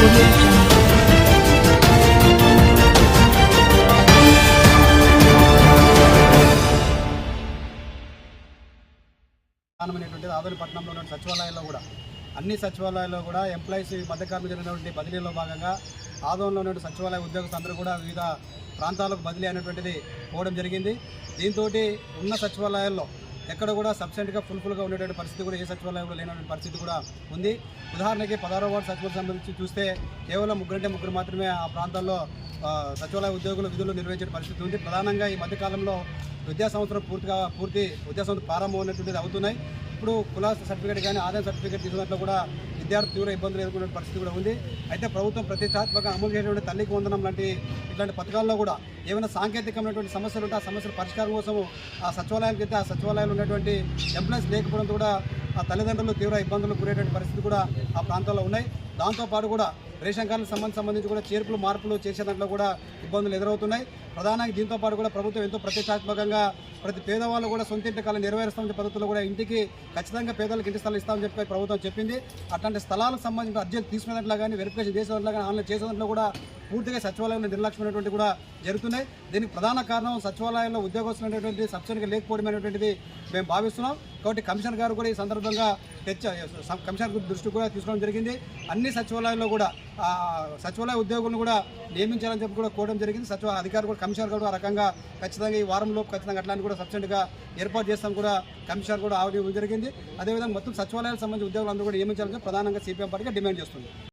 Audio Jungle. ఉన్న సచివాలయాల్లో కూడా అన్ని సచివాలయాల్లో కూడా ఎంప్లాయీస్ ఈ మధ్య జరిగినటువంటి బదిలీలో భాగంగా ఆదోన్లో ఉన్న సచివాలయ ఉద్యోగస్తులందరూ కూడా వివిధ ప్రాంతాలకు బదిలీ అయినటువంటిది పోవడం జరిగింది దీంతో ఉన్న సచివాలయాల్లో ఎక్కడ కూడా సబ్సెంట్గా ఫుల్ఫుల్గా ఉండేటువంటి పరిస్థితి కూడా ఏ సచివాలయంలో లేనటువంటి పరిస్థితి కూడా ఉంది. ఉదాహరణకి పదహారో వార్డు సచివాలయం సంబంధించి చూస్తే కేవలం ముగ్గురంటే ముగ్గురు మాత్రమే ఆ ప్రాంతాల్లో సచివాలయ ఉద్యోగులు విధులు నిర్వహించే పరిస్థితి ఉంది. ప్రధానంగా ఈ మధ్యకాలంలో విద్యా సంవత్సరం పూర్తిగా పూర్తి విద్యా సంవత్సరం ప్రారంభం అనేటువంటిది అవుతున్నాయి. ఇప్పుడు కుల సర్టిఫికేట్ కానీ ఆదాయ సర్టిఫికేట్ తీసుకున్నట్లు కూడా విద్యార్థి తీవ్ర ఇబ్బందులు ఎదుర్కొనే పరిస్థితి కూడా ఉంది. అయితే ప్రభుత్వం ప్రతిష్టాత్మకంగా అమలు చేసినటువంటి తల్లికి వందనం లాంటి ఇట్లాంటి పథకాల్లో కూడా ఏమైనా సాంకేతికమైనటువంటి సమస్యలు ఉంటే ఆ సమస్యల పరిష్కారం కోసం ఆ సచివాలయానికి అయితే ఆ సచివాలయాలు ఉన్నటువంటి ఎంప్లాయీస్ లేకపోవడంతో కూడా ఆ తల్లిదండ్రులు తీవ్ర ఇబ్బందులు గురేటువంటి పరిస్థితి కూడా ఆ ప్రాంతాల్లో ఉన్నాయి. దాంతోపాటు కూడా రేషన్ కార్డులకు సంబంధించి సంబంధించి కూడా చేర్పులు మార్పులు చేసే దాంట్లో కూడా ఇబ్బందులు ఎదురవుతున్నాయి. ప్రధానంగా దీంతో పాటు కూడా ప్రభుత్వం ఎంతో ప్రతిష్టాత్మకంగా ప్రతి పేదవాళ్ళు కూడా సొంత ఇంటి కాలం నెరవేరుస్తామనే పద్ధతిలో కూడా ఇంటికి ఖచ్చితంగా పేదలకు ఇంటి స్థలాలు ఇస్తామని చెప్పి ప్రభుత్వం చెప్పింది. అట్లాంటి స్థలాలకు సంబంధించిన అర్జీలు తీసుకున్నట్లు కానీ వెరిఫికేషన్ చేసేదాంట్లో కానీ ఆన్లైన్ చేసేదాంట్లో కూడా పూర్తిగా సచివాలయంలో నిర్లక్ష్యమైనటువంటి కూడా జరుగుతున్నాయి. దీనికి ప్రధాన కారణం సచివాలయంలో ఉద్యోగస్తులు ఉద్యోగస్తులైనటువంటి సబ్సిడీగా లేకపోవడమైనటువంటిది మేము భావిస్తున్నాం. కాబట్టి కమిషనర్ గారు కూడా ఈ సందర్భంగా తెచ్చ కమిషనర్ దృష్టి కూడా తీసుకోవడం జరిగింది. అన్ని సచివాలయాల్లో కూడా సచివాలయ ఉద్యోగులను కూడా నియమించాలని చెప్పి కూడా కోరడం జరిగింది. సచివ అధికారులు కూడా కమిషనర్ కూడా ఆ రకంగా ఖచ్చితంగా ఈ వారంలో ఖచ్చితంగా అట్లాంటి కూడా సబ్సిడీగా ఏర్పాటు చేస్తాం కూడా కమిషనర్ కూడా ఆవిడ జరిగింది. అదేవిధంగా మొత్తం సచివాలయాలకు సంబంధించిన ఉద్యోగులందరూ కూడా నియమించాలని ప్రధానంగా సిపిఎం పార్టీగా డిమాండ్ చేస్తుంది.